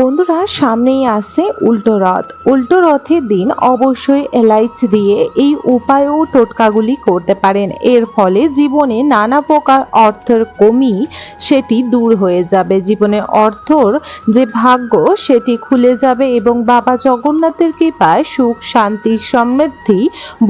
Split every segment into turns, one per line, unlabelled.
বন্ধুরা, সামনেই আসছে উল্টো রথ। উল্টো রথের দিন অবশ্যই এলাইচি দিয়ে এই উপায় ও টোটকাগুলি করতে পারেন। এর ফলে জীবনে নানা প্রকার অর্থের কমি সেটি দূর হয়ে যাবে। জীবনে অর্থর যে ভাগ্য, সেটি খুলে যাবে এবং বাবা জগন্নাথের কৃপায় সুখ, শান্তি, সমৃদ্ধি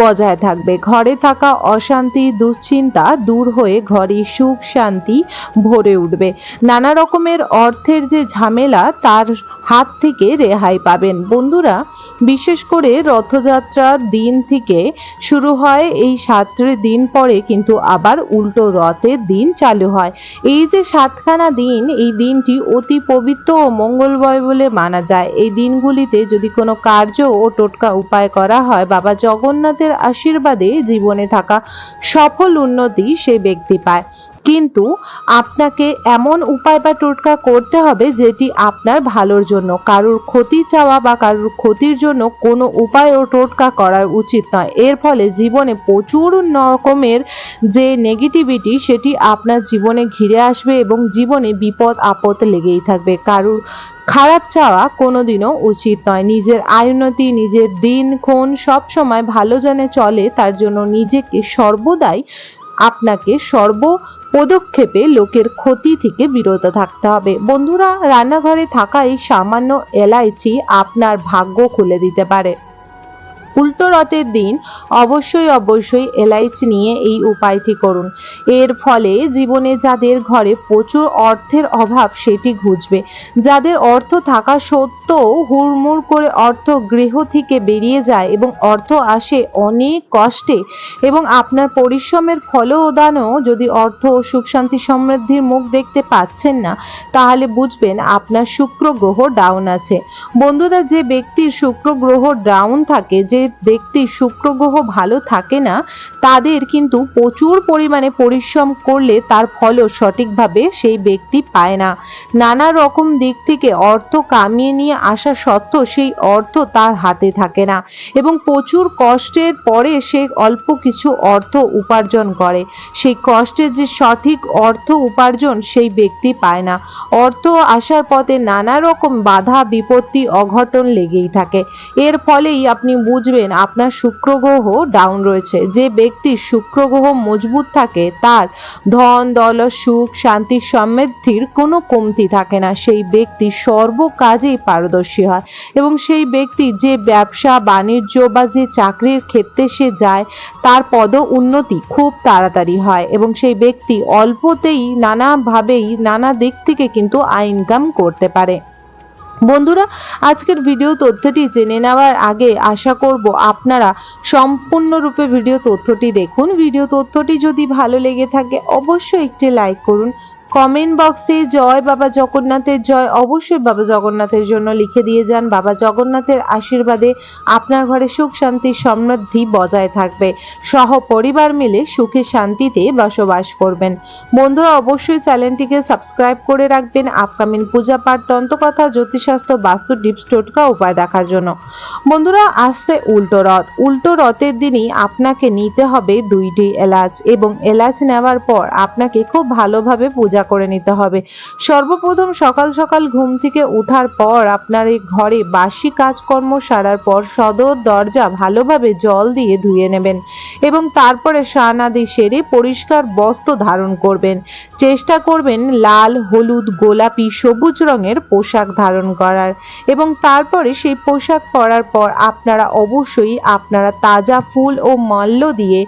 বজায় থাকবে। ঘরে থাকা অশান্তি, দুশ্চিন্তা দূর হয়ে ঘরে সুখ, শান্তি ভরে উঠবে। নানা রকমের অর্থের যে ঝামেলা, তার হাত থেকে রেহাই পাবেন। বন্ধুরা, বিশেষ করে রথযাত্রার দিন থেকে শুরু হয়, এই সাতটি দিন পরে কিন্তু আবার উল্টো রথের দিন চালু হয়। এই যে সাতখানা দিন, এই দিনটি অতি পবিত্র ও মঙ্গলময় বলে মানা যায়। এই দিনগুলিতে যদি কোনো কার্য ও টোটকা উপায় করা হয়, বাবা জগন্নাথের আশীর্বাদে জীবনে থাকা সফল উন্নতি সে ব্যক্তি পায়। কিন্তু আপনাকে এমন উপায় বা টোটকা করতে হবে যেটি আপনার ভালোর জন্য। কারোর ক্ষতি চাওয়া বা কারোর ক্ষতির জন্য কোনো উপায় ও টোটকা করা উচিত নয়। এর ফলে জীবনে প্রচুর রকমের যে নেগেটিভিটি সেটি আপনার জীবনে ঘিরে আসবে এবং জীবনে বিপদ, আপদ লেগেই থাকবে। কারোর খারাপ চাওয়া কোনোদিনও উচিত নয়। নিজের আয়ুন্নতি নিজের দিন দিনক্ষণ সবসময় ভালো জানে চলে, তার জন্য নিজেকে সর্বদাই আপনাকে সর্ব পদক্ষেপে লোকের ক্ষতি থেকে বিরত থাকতে হবে। বন্ধুরা, রান্নাঘরে থাকা এই সামান্য এলাইচি আপনার ভাগ্য খুলে দিতে পারে। উল্টো রথের দিন অবশ্যই অবশ্যই এলাইচি নিয়ে এই উপায়টি করুন। এর ফলে জীবনে যাদের ঘরে প্রচুর অর্থের অভাব সেটি ঘুচবে। যাদের অর্থ থাকা সত্ত্বেও হুড়মুড় করে অর্থ গৃহ থেকে বেরিয়ে যায় এবং অর্থ আসে অনেক কষ্টে এবং আপনার পরিশ্রমের ফলদানও যদি অর্থ ও সুখ শান্তি সমৃদ্ধির মুখ দেখতে পাচ্ছেন না, তাহলে বুঝবেন আপনার শুক্র গ্রহ ডাউন আছে। বন্ধুরা, যে ব্যক্তির শুক্র গ্রহ ডাউন থাকে, যে ব্যক্তির শুক্র গ্রহ ভালো থাকে না, তাদের কিন্তু প্রচুর পরিমাণে পরিশ্রম করলে তার ফলও সঠিকভাবে সেই ব্যক্তি পায় না। নানা রকম দিক থেকে অর্থ কামিয়ে নিয়ে আসা সত্ত্বেও সেই অর্থ তার হাতে থাকে না এবং প্রচুর কষ্টের পরে সে অল্প কিছু অর্থ উপার্জন করে। সেই কষ্টের যে সঠিক অর্থ উপার্জন সেই ব্যক্তি পায় না। অর্থ আসার পথে নানা রকম বাধা বিপত্তি অঘটন লেগেই থাকে। এর ফলেই আপনি বুঝবেন আপনার শুক্র গ্রহ ডাউন রয়েছে। যে ব্যক্তির শুক্র গ্রহ মজবুত থাকে, তার ধন, দৌলত, সুখ, শান্তি সমৃদ্ধির কোনো কমতি থাকে না। সেই ব্যক্তি সর্ব কাজেই পারদর্শী হয় এবং সেই ব্যক্তি যে ব্যবসা, বাণিজ্য বা যে চাকরির ক্ষেত্রে সে যায়, তার পদ উন্নতি খুব তাড়াতাড়ি হয় এবং সেই ব্যক্তি অল্পতেই নানাভাবেই নানা দিক থেকে কিন্তু আয় ইনকাম করতে পারে। বন্ধুরা, আজকের ভিডিও তথ্যটি জেনে নেওয়ার আগে আশা করব আপনারা সম্পূর্ণরূপে ভিডিও তথ্যটি দেখুন। ভিডিও তথ্যটি যদি ভালো লেগে থাকে, অবশ্যই একটি লাইক করুন। কমেন্ট বক্সে জয় বাবা জগন্নাথের জয়, অবশ্যই বাবা জগন্নাথের জন্য লিখে দিয়ে যান। বাবা জগন্নাথের আশীর্বাদে আপনার ঘরে সুখ শান্তি সমৃদ্ধি বজায় থাকবে। সহ পরিবার মিলে সুখে শান্তিতে বসবাস করবেন। বন্ধুরা, অবশ্যই চ্যানেলটিকে সাবস্ক্রাইব করে রাখবেন। আপকামিং পূজা পাঠ তন্ত্রকথা জ্যোতিষশাস্ত্র, বাস্তু টিপস টোটকা উপায় দেখার জন্য। বন্ধুরা, আসছে উল্টো রথ। উল্টো রথের দিনই আপনাকে নিতে হবে দুইটি এলাচ এবং এলাচ নেওয়ার পর আপনাকে খুব ভালোভাবে পূজা করে নিতে হবে। সর্বপ্রথম সকাল সকাল ঘুম থেকে ওঠার পর আপনার এই ঘরে বাসি কাজকর্ম সারার পর সদর দরজা ভালোভাবে জল দিয়ে ধুয়ে নেবেন এবং তারপরে স্নানাদি সেরে পরিষ্কার বস্ত্র ধারণ করবেন। চেষ্টা করবেন লাল, হলুদ, গোলাপি, সবুজ রঙের পোশাক ধারণ করার এবং তারপরে সেই পোশাক পরার পর আপনারা অবশ্যই আপনারা তাজা ফুল ও মাল্য দিয়ে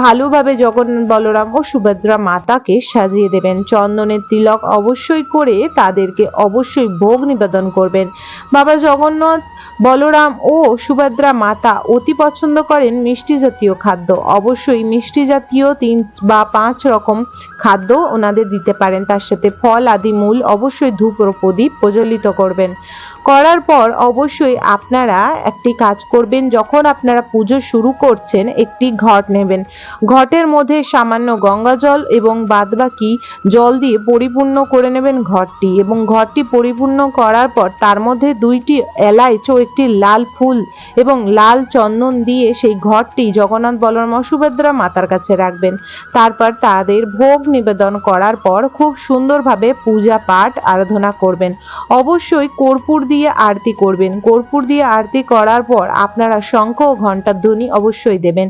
ভালোভাবে জগন্নাথ বলরাম ও সুভদ্রা মাতাকে সাজিয়ে দেবেন। চন্দনের তিলক অবশ্যই করে তাদেরকে অবশ্যই ভোগ নিবেদন করবেন। বাবা জগন্নাথ, বলরাম ও সুভদ্রা মাতা অতি পছন্দ করেন মিষ্টি জাতীয় খাদ্য। অবশ্যই মিষ্টি জাতীয় তিন বা পাঁচ রকম খাদ্য ওনাদের দিতে পারেন। তার সাথে ফল, আদি, মূল অবশ্যই ধূপ ও প্রদীপ প্রজ্বলিত করবেন। করার পর অবশ্যই আপনারা একটি কাজ করবেন। যখন আপনারা পুজো শুরু করছেন, একটি ঘট নেবেন। ঘটের মধ্যে সামান্য গঙ্গা জল এবং বাদবাকি জল দিয়ে পরিপূর্ণ করে নেবেন ঘরটি এবং ঘরটি পরিপূর্ণ করার পর তার মধ্যে দুইটি এলাইচ ও একটি লাল ফুল এবং লাল চন্দন দিয়ে সেই ঘরটি জগন্নাথ বলরাম সুভদ্রা মাতার কাছে রাখবেন। তারপর তাদের ভোগ নিবেদন করার পর খুব সুন্দরভাবে পূজা পাঠ আরাধনা করবেন। অবশ্যই কর্পূর দিয়ে আরতি করবেন। কর্পূর দিয়ে আরতি করার পর আপনারা শঙ্খ ও ঘণ্টার ধ্বনি অবশ্যই দেবেন।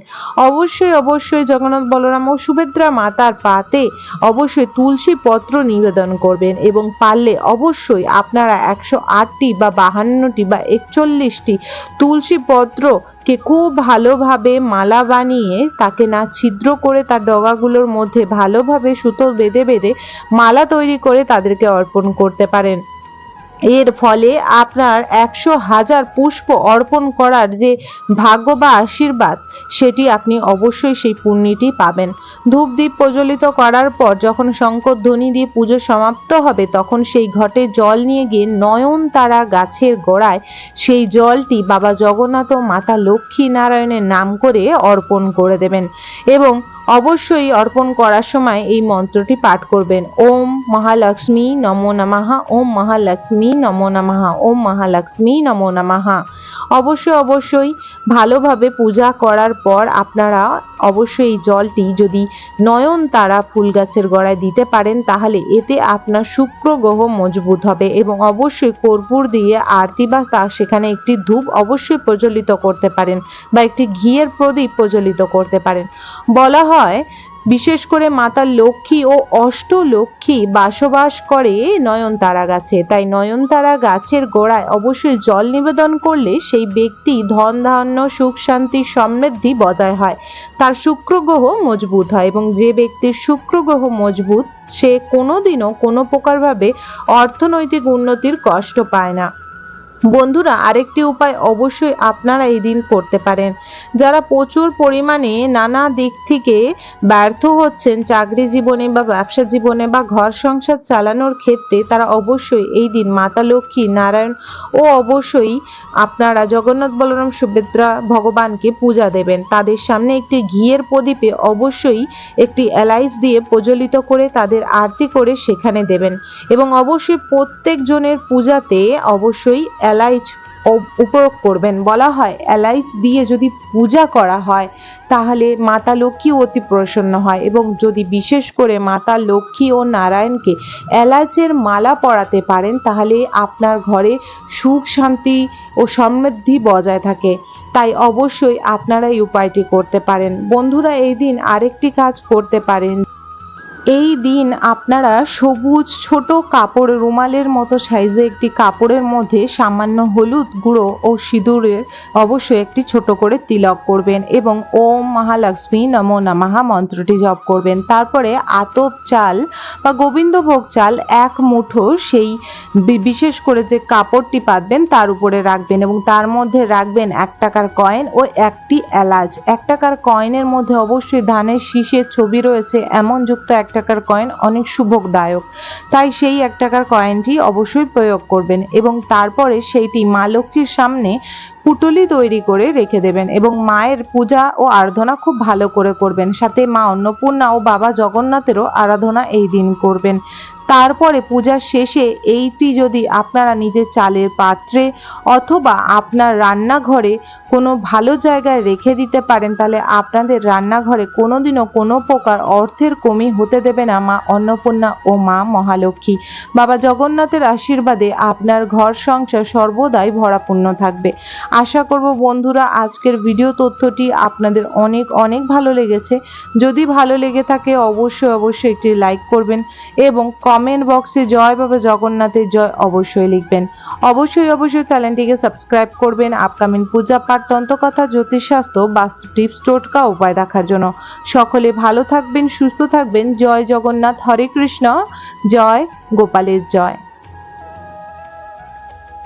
অবশ্যই অবশ্যই জগন্নাথ বলরাম ও সুভদ্রা মাতার পাতে অবশ্যই তুলসী পত্র নিবেদন করবেন এবং পারলে অবশ্যই আপনারা একশো আটটি বা বাহান্নটি বা একচল্লিশটি তুলসী পত্র কে খুব ভালোভাবে মালা বানিয়ে তাকে না ছিদ্র করে তার ডগাগুলোর মধ্যে ভালোভাবে সুতো বেঁধে বেঁধে মালা তৈরি করে তাদেরকে অর্পণ করতে পারেন। এর ফলে আপনার একশো হাজার পুষ্প অর্পণ করার যে ভাগ্য বা আশীর্বাদ, সেটি আপনি অবশ্যই সেই পুণ্যটি পাবেন। ধূপ দ্বীপ প্রজ্বলিত করার পর যখন শঙ্কর ধ্বনি দিয়ে পুজো সমাপ্ত হবে, তখন সেই ঘটে জল নিয়ে গিয়ে নয়নতারা গাছের গোড়ায় সেই জলটি বাবা জগন্নাথ ও মাতা লক্ষ্মী নারায়ণের নাম করে অর্পণ করে দেবেন। এবং অবশ্যই অর্পণ করার সময় এই মন্ত্রটি পাঠ করবেন। ওম মহালক্ষ্মী নমো নমঃ, ওম মহালক্ষ্মী নমো নমঃ, ওম মহালক্ষ্মী নমো নমঃ। অবশ্যই অবশ্যই ভালোভাবে পূজা করার পর আপনারা অবশ্যই এই জলটি যদি নয়নতারা ফুল গাছের গোড়ায় দিতে পারেন, তাহলে এতে আপনার শুক্র গ্রহ মজবুত হবে এবং অবশ্যই কর্পূর দিয়ে আরতি বা তা সেখানে একটি ধূপ অবশ্যই প্রজ্বলিত করতে পারেন বা একটি ঘিয়ের প্রদীপ প্রজ্বলিত করতে পারেন। বলা হয়, বিশেষ করে মাতা লক্ষ্মী ও অষ্টলক্ষ্মী বাসবাস করে নয়নতারা গাছে। তাই নয়নতারা গাছের গোড়ায় অবশ্যই জল নিবেদন করলে সেই ব্যক্তি ধন, ধান্য, সুখ, শান্তি, সমৃদ্ধি বজায় হয়। তার শুক্র গ্রহ মজবুত হয় এবং যে ব্যক্তির শুক্র গ্রহ মজবুত, সে কোনোদিনও কোনো প্রকারভাবে অর্থনৈতিক উন্নতির কষ্ট পায় না। বন্ধুরা, আরেকটি উপায় অবশ্যই আপনারা এই দিন করতে পারেন। যারা প্রচুর পরিমাণে নানা দিক থেকে ব্যর্থ হচ্ছেন চাকরি জীবনে বা ব্যবসা জীবনে বা ঘর সংসার চালানোর ক্ষেত্রে, তারা অবশ্যই এই দিন মাতা লক্ষ্মী নারায়ণ ও অবশ্যই আপনারা জগন্নাথ বলরাম সুভদ্রা ভগবানকে পূজা দেবেন। তাদের সামনে একটি ঘিয়ের প্রদীপে অবশ্যই একটি এলাইচ দিয়ে প্রজ্বলিত করে তাদের আরতি করে সেখানে দেবেন। এবং অবশ্যই প্রত্যেকজনের পূজাতে অবশ্যই এলাইচ উপয়োগ করবেন। বলা হয়, এলাইচ দিয়ে যদি পূজা করা হয়, তাহলে মাতা লক্ষ্মী অতি প্রসন্ন হয় এবং যদি বিশেষ করে মাতা লক্ষ্মী ও নারায়ণকে এলাচের মালা পরাতে পারেন, তাহলে আপনার ঘরে সুখ, শান্তি ও সমৃদ্ধি বজায় থাকে। তাই অবশ্যই আপনারা এই উপায়টি করতে পারেন। বন্ধুরা, এই দিন আরেকটি কাজ করতে পারেন। এই দিন আপনারা সবুজ ছোট কাপড় রুমালের মতো সাইজে একটি কাপড়ের মধ্যে সামান্য হলুদ গুঁড়ো ও সিঁদুরের অবশ্যই একটি ছোট করে তিলক করবেন এবং ওম মহালক্ষ্মী নমো নমঃ মন্ত্রটি জপ করবেন। তারপরে আতপ চাল বা গোবিন্দভোগ চাল এক মুঠো সেই বিশেষ করে যে কাপড়টি পাতবেন তার উপরে রাখবেন এবং তার মধ্যে রাখবেন এক টাকার কয়েন ও একটি এলাচ। এক টাকার কয়েনের মধ্যে অবশ্যই ধানের শীষের ছবি রয়েছে এমন যুক্ত এক টাকার কয়েন অনেক শুভদায়ক তাই সেই এক টাকার কয়েনটি অবশ্যই প্রয়োগ করবেন এবং তারপরে সেইটি মা লক্ষ্মীর সামনে পুটলি তৈরি করে রেখে দেবেন এবং মায়ের পূজা ও আরাধনা খুব ভালো করে করবেন। সাথে মা অন্নপূর্ণা ও বাবা জগন্নাথেরও আরাধনা এই দিন করবেন। তারপরে পূজার শেষে এইটি যদি আপনারা নিজের চালের পাত্রে অথবা আপনার রান্নাঘরে কোনো ভালো জায়গায় রেখে দিতে পারেন, তাহলে আপনাদের রান্নাঘরে কোনোদিনও কোনো প্রকার অর্থের কমি হতে দেবে না মা অন্নপূর্ণা ও মা মহালক্ষ্মী। বাবা জগন্নাথের আশীর্বাদে আপনার ঘর সংসার সর্বদাই ভরাপূর্ণ থাকবে। আশা করব বন্ধুরা আজকের ভিডিও তথ্যটি আপনাদের অনেক অনেক ভালো লেগেছে। যদি ভালো লেগে থাকে অবশ্যই অবশ্যই একটি লাইক করবেন এবং কমেন্ট বক্সে জয় বাবা জগন্নাথের জয় অবশ্যই লিখবেন। অবশ্যই অবশ্যই চ্যানেলটিকে সাবস্ক্রাইব করবেন আপকামিং পূজা পাঠ তন্ত্রকথা জ্যোতিষশাস্ত্র, বাস্তু টিপস টোটকা উপায় দেখার জন্য। সকলে ভালো থাকবেন, সুস্থ থাকবেন। জয় জগন্নাথ, হরে কৃষ্ণ, জয় গোপালের জয়।